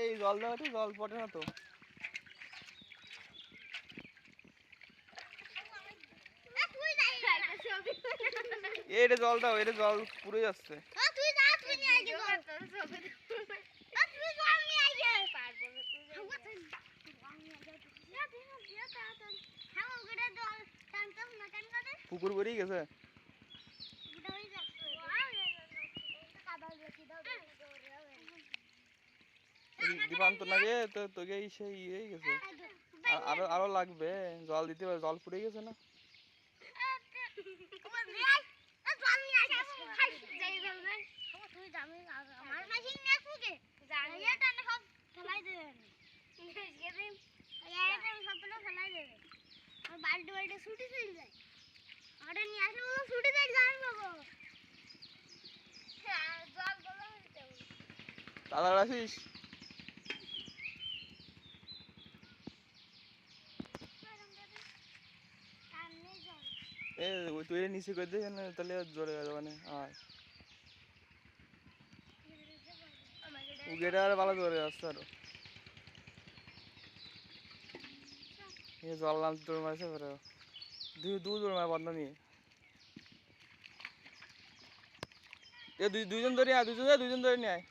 এই জল দাও একটু, জল পড়ে না তো। এইটা জল দাও এটা জল পুরো যাচ্ছে নিয়ে আয় জল ও তুই জল নিয়ে আয় পারব না তুই জল নিয়ে আয় না তুই না দিয়া তাড়াতাড়ি হ্যাঁ ওটা জল টানতাম না কেন করে পুকুর বেরিয়ে গেছে? দীপান্ত লাগে, তো তোকে সেই ইয়ে গেছে। আর- আরও লাগবে, জল দিতে হবে জল পুড়ে গেছে না? আমার বাল্টি বাল্টি ছুটি চলে যায়। ওটা নিয়ে আসলে বলো ছুটি যায় বাবু দাদা এ তুই নিচে করে দে তাহলে জোরে যাবে মানে আর উগেটা আর ভালো জোরে আসছে আরও। এ জল নাম দৌড় মারছে পরে। দুই দু দৌড় মারে বন্ধ নিয়ে। এ দুই দুইজন ধরে আয়, দুইজন ধরে দুইজন ধরে নিয়ে আয়।